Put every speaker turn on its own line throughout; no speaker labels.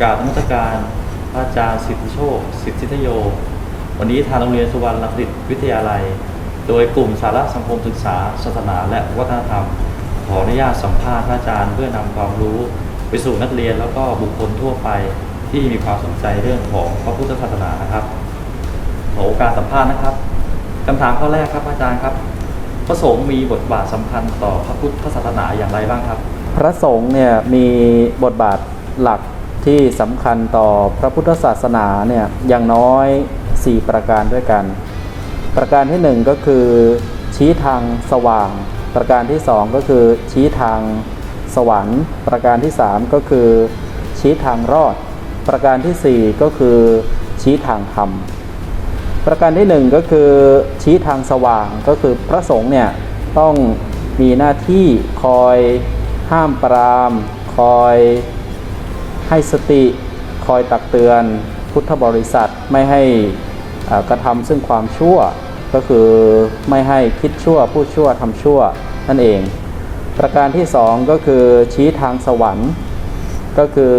กราบนมัสการพระอาจารย์สิทธิโชค สิทธิทโย วันนี้ทางโรงเรียนสุวรรณคดิตวิทยาลัย โดยกลุ่มสาระสังคมศึกษาศาสนา และวัฒนธรรม ขออนุญาตสัมภาษณ์พระอาจารย์เพื่อนำความรู้ไปสู่นักเรียนแล้วก็บุคคลทั่วไปที่มีความสนใจเรื่องของพระพุทธศาสนานะครับขอโอกาสสัมภาษณ์นะครับคำถามข้อแรกครับอาจารย์ครับ พระสงฆ์มีบทบาทสำคัญต่อพระพุทธศาสนาอย่างไรบ้างครับ
พระสงฆ์เนี่ยมีบทบาทหลัก ที่สำคัญต่อพระพุทธศาสนาเนี่ยอย่างน้อย 4 ประการด้วยกัน ประการที่ 1 ก็คือ ชี้ทางสว่าง ประการที่ 2 ก็คือ ชี้ทางสวรรค์ ประการที่ 3 ก็คือ ชี้ทางรอด ประการทีสี่4 ก็คือ ชี้ทางธรรมประการที่หนึ่งก็คือชี้ทางสว่างก็คือพระสงฆ์เนี่ยต้องมีหน้าที่คอยห้ามปราม คอย ให้สติคอยตักเตือนพุทธบริษัทไม่ให้กระทำซึ่งความชั่ว ก็คือไม่ให้คิดชั่วพูดชั่วทำชั่วนั่นเอง ประการที่สองก็คือชี้ทางสวรรค์ ก็คือ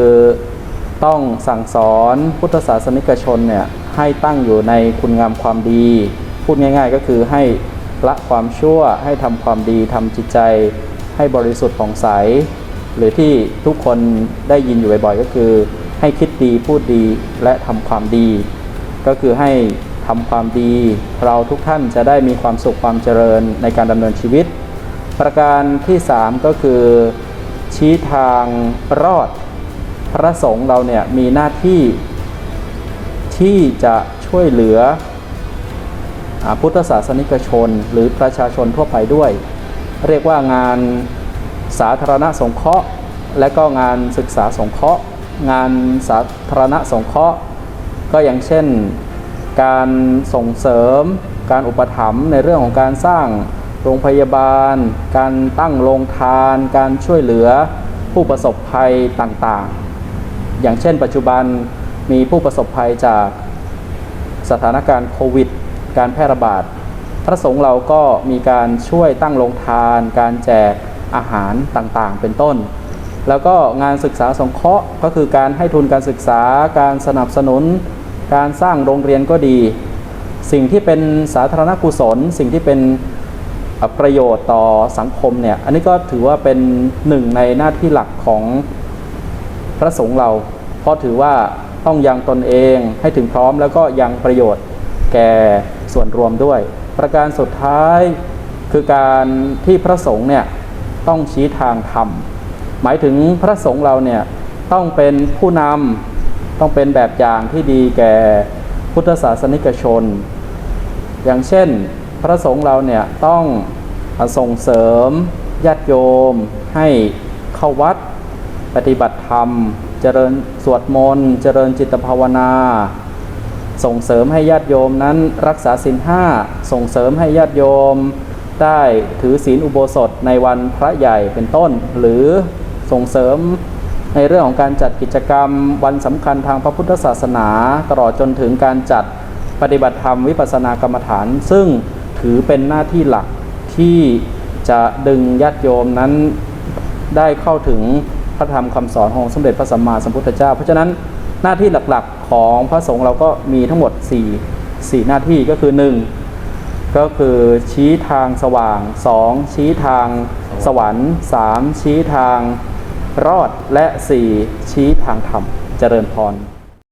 ต้องสั่งสอนพุทธศาสนิกชนเนี่ยให้ตั้งอยู่ในคุณงามความดี พูดง่าย ๆ ก็คือให้ละความชั่วให้ทำความดีทำจิตใจให้บริสุทธิ์ผ่องใส หรือที่ทุกคนได้ยินอยู่บ่อยๆก็คือ ให้คิดดีพูดดีและทำความดี ก็คือให้ทำความดี เราทุกท่านจะได้มีความสุขความเจริญในการดำเนินชีวิต ประการที่ 3 ก็คือ ชี้ทางรอด พระสงฆ์เราเนี่ยมีหน้าที่ที่จะช่วยเหลืออาพุทธศาสนิกชน หรือประชาชนทั่วไปด้วย เรียกว่างาน สาธารณสงเคราะห์ และก็งานศึกษาสงเคราะห์ งานสาธารณสงเคราะห์ ก็อย่างเช่น การส่งเสริม การอุปถัมภ์ในเรื่องของการสร้างโรงพยาบาล การตั้งโรงทาน การช่วยเหลือผู้ประสบภัยต่างๆ อย่างเช่น ปัจจุบันมีผู้ประสบภัยจากสถานการณ์โควิด การแพร่ระบาด พระสงฆ์เราก็มีการช่วยตั้งโรงทาน การแจก อาหารต่างๆ เป็นต้น แล้วก็งานศึกษาสงเคราะห์ก็คือการให้ทุนการศึกษา การสนับสนุน การสร้างโรงเรียนก็ดี สิ่งที่เป็นสาธารณกุศล สิ่งที่เป็นประโยชน์ต่อสังคมเนี่ย อันนี้ก็ถือว่าเป็นหนึ่งในหน้าที่หลักของพระสงฆ์เรา เพราะถือว่าต้องยังตนเองให้ถึงพร้อมแล้วก็ยังประโยชน์แก่ส่วนรวมด้วย ประการสุดท้ายคือการที่พระสงฆ์เนี่ย ต้องชี้ทางธรรม หมายถึงพระสงฆ์เราเนี่ยต้องเป็นผู้นำต้องเป็นแบบอย่างที่ดีแก่พุทธศาสนิกชน อย่างเช่นพระสงฆ์เราเนี่ยต้องส่งเสริมญาติโยม ให้เข้าวัดปฏิบัติธรรม เจริญสวดมนต์เจริญจิตภาวนา ส่งเสริมให้ญาติโยมนั้นรักษาศีลห้าส่งเสริมให้ญาติโยม ได้ถือศีลอุโบสถในวันพระใหญ่เป็นต้น หรือส่งเสริมในเรื่องของการจัดกิจกรรมวันสำคัญทางพระพุทธศาสนา ตลอดจนถึงการจัดปฏิบัติธรรมวิปัสสนากรรมฐาน ซึ่งถือเป็นหน้าที่หลักที่จะดึงญาติโยมนั้นได้เข้าถึงพระธรรมคำสอนของสมเด็จพระสัมมาสัมพุทธเจ้า เพราะฉะนั้นหน้าที่หลักๆของพระสงฆ์เราก็มีทั้งหมด 4 4 หน้าที่ก็คือ 1 ก็คือชี้ทางสว่าง 2 ชี้ทางสวรรค์ 3 ชี้ทางรอดและ 4 ชี้ทางธรรมเจริญพร